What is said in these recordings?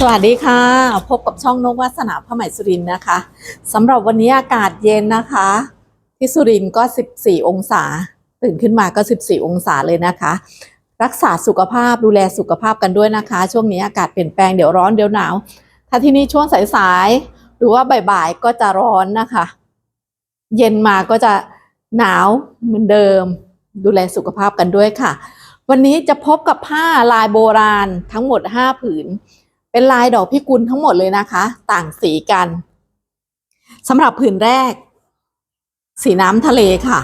สวัสดีค่ะ พบกับช่องนกวาสนาพระใหม่สุรินทร์นะคะสำหรับวันนี้อากาศเย็นนะคะ ที่สุรินทร์ก็ 14 องศา ตื่นขึ้นมาก็ 14 องศาเลยนะคะ รักษาสุขภาพดูแลสุขภาพกันด้วยนะคะ ช่วงนี้อากาศเปลี่ยนแปลงเดี๋ยวร้อนเดี๋ยวหนาว ถ้าที่นี่ช่วงสายๆหรือว่าบ่ายๆก็จะร้อนนะคะ เย็นมาก็จะหนาวเหมือนเดิม ดูแลสุขภาพกันด้วยค่ะ วันนี้จะพบกับผ้าลายโบราณทั้งหมด 5 ผืน เป็นลายดอกพิกุลทั้งหมดเลยนะคะ ต่างสีกันสำหรับผืนแรก สีน้ำทะเลค่ะ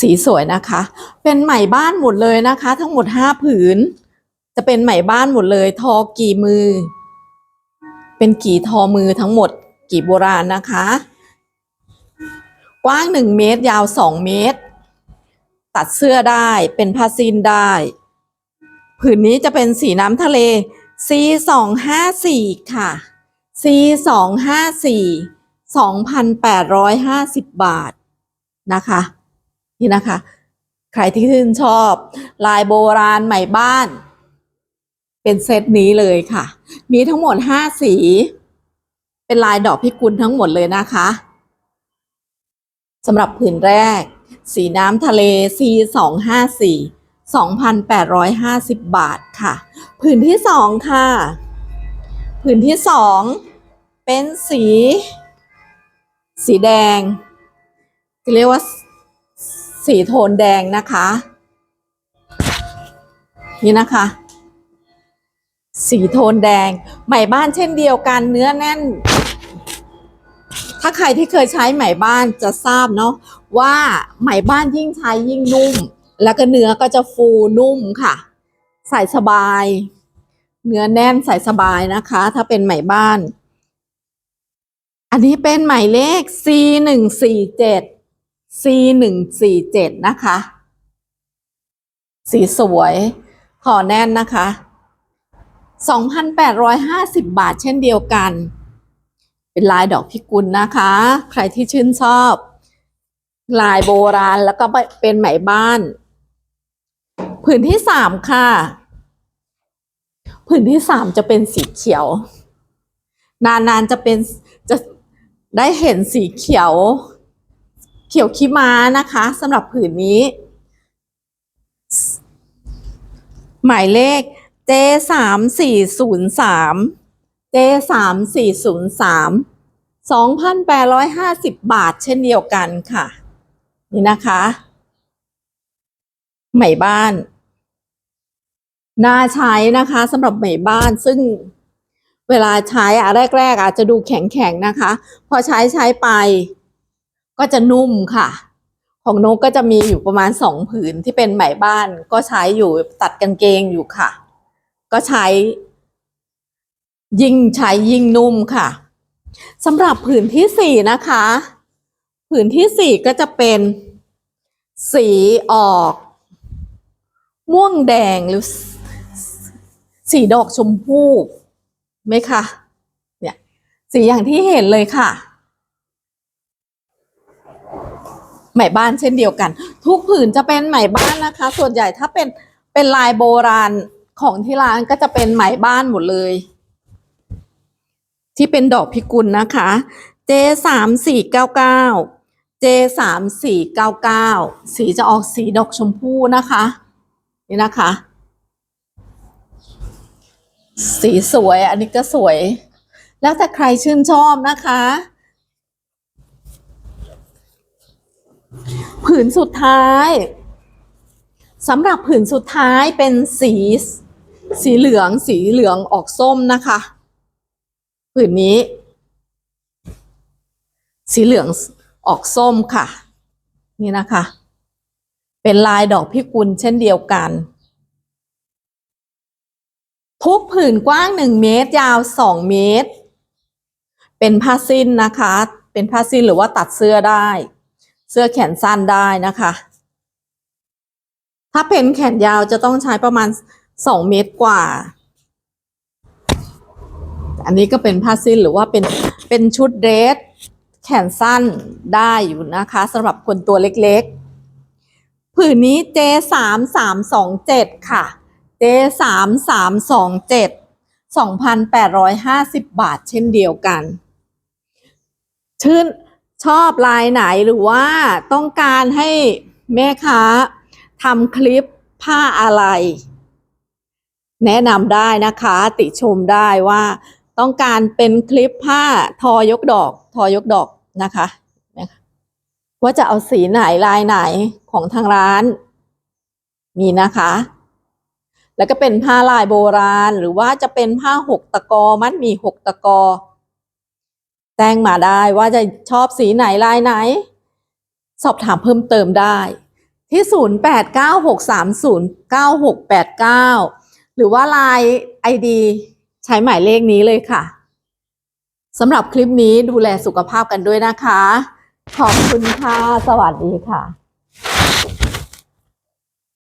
สีสวยนะคะ เป็นไหมบ้านหมดเลยนะคะ ทั้งหมด5ผืน จะเป็นไหมบ้านหมดเลย ทอกี่มือ เป็นกี่ทอมือทั้งหมด กี่โบราณนะคะ กว้าง1เมตรยาว2เมตร ตัดเสื้อได้เป็นผ้าซินได้ ผืนนี้จะเป็นสีน้ำทะเล C สองห้าสี่ค่ะ C สองห้าสี่สองพันแปดร้อยห้าสิบบาทนะคะ นี่นะคะ ใครที่ชื่นชอบ ลายโบราณใหม่บ้าน เป็นเซตนี้เลยค่ะ มีทั้งหมดห้าสี เป็นลายดอกพิกุลทั้งหมดเลยนะคะสำหรับผืนแรก สีน้ำทะเล C สองห้าสี่ 2,850 บาทค่ะ ผืนที่สองค่ะ ผืนที่สองเป็นสี สีแดงจะเรียกว่าสีโทนแดงนะคะ นี่นะคะ สีโทนแดงไหมบ้านเช่นเดียวกันเนื้อแน่น ถ้าใครที่เคยใช้ไหมบ้านจะทราบเนาะว่าไหมบ้านยิ่งใช้ยิ่งนุ่ม แล้วก็เนื้อก็จะฟูนุ่มค่ะ ใส่สบาย เนื้อแน่นใส่สบายนะคะ ถ้าเป็นไหมบ้าน อันนี้เป็นหมายเลข C หนึ่งสี่เจ็ด C หนึ่งสี่เจ็ดนะคะ สีสวยขอแน่นนะคะ 2,850 บาทเช่นเดียวกัน เป็นลายดอกพิกุลนะคะ ใครที่ชื่นชอบ ลายโบราณแล้วก็เป็นไหมบ้าน ผืนที่สามค่ะ ผืนที่สามจะเป็นสีเขียว นานๆจะเป็นจะได้เห็นสีเขียว เขียวขี้ม้านะคะสำหรับผืนนี้ หมายเลข J สามสี่ศูนย์สาม J สามสี่ศูนย์สามสองพันแปดร้อยห้าสิบบาทเช่นเดียวกันค่ะ นี่นะคะไหม่บ้าน น่าใช้นะคะสำหรับไหม่บ้านซึ่งเวลาใช้อะแรก ๆ อาจจะดูแข็งๆนะคะ พอใช้ใช้ไป ก็จะนุ่มค่ะ ของนกก็จะมีอยู่ประมาณสองผืนที่เป็นไหมบ้าน ก็ใช้อยู่ตัดกางเกงอยู่ค่ะ ก็ใช้ ยิ่งใช้ยิ่งนุ่มค่ะสำหรับผืนที่สี่นะคะ ผืนที่สี่ก็จะเป็นสีออก ม่วงแดงหรือ สีดอกชมพู่ไหมคะเนี่ยสีอย่างที่เห็นเลยค่ะไหมบ้านเช่นเดียวกัน ทุกผืนจะเป็นไหมบ้านนะคะ ส่วนใหญ่ถ้าเป็นเป็นลายโบราณของที่ร้านก็จะเป็นไหมบ้านหมดเลย ที่เป็นดอกพิกุลนะคะ J สามสี่เก้าเก้า J สามสี่เก้าเก้าสีจะออกสีดอกชมพูนะคะ นี่นะคะ สีสวยอันนี้ก็สวย แล้วแต่ใครชื่นชอบนะคะ ผืนสุดท้ายสำหรับผืนสุดท้ายเป็นสี สีเหลืองสีเหลืองออกส้มนะคะ ผืนนี้ สีเหลืองออกส้มค่ะ นี่นะคะ เป็นลายดอกพิกุลเช่นเดียวกัน ทุกผืนกว้างหนึ่งเมตร ยาวสองเมตร เป็นผ้าสิ้นนะคะ เป็นผ้าสิ้นหรือว่าตัดเสื้อได้ เสื้อแขนสั้นได้นะคะ ถ้าเป็นแขนยาวจะต้องใช้ประมาณสองเมตรกว่า อันนี้ก็เป็นผ้าสิ้นหรือว่าเป็นเป็นชุดเดรสแขนสั้นได้อยู่นะคะสำหรับคนตัวเล็กๆ ผืนนี้ J สามสามสองเจ็ดค่ะ เจสามสามสองเจ็ดสองพันแปดร้อยห้าสิบบาทเช่นเดียวกัน ชื่นชอบลายไหนหรือว่าต้องการให้แม่ค้าทำคลิปผ้าอะไร แนะนำได้นะคะ ติชมได้ว่าต้องการเป็นคลิปผ้าทอยกดอก ทอยกดอกนะคะ ว่าจะเอาสีไหนลายไหนของทางร้าน มีนะคะ แล้วก็เป็นผ้าลายโบราณ หรือว่าจะเป็นผ้าหกตะกอมัดหมีหกตะกอแจ้งมาได้ว่าจะชอบสีไหนลายไหน สอบถามเพิ่มเติมได้ ที่ 0896309689 หรือว่า Line ID ใช้หมายเลขนี้เลยค่ะสำหรับคลิปนี้ดูแลสุขภาพกันด้วยนะคะ ขอบคุณค่ะ สวัสดีค่ะ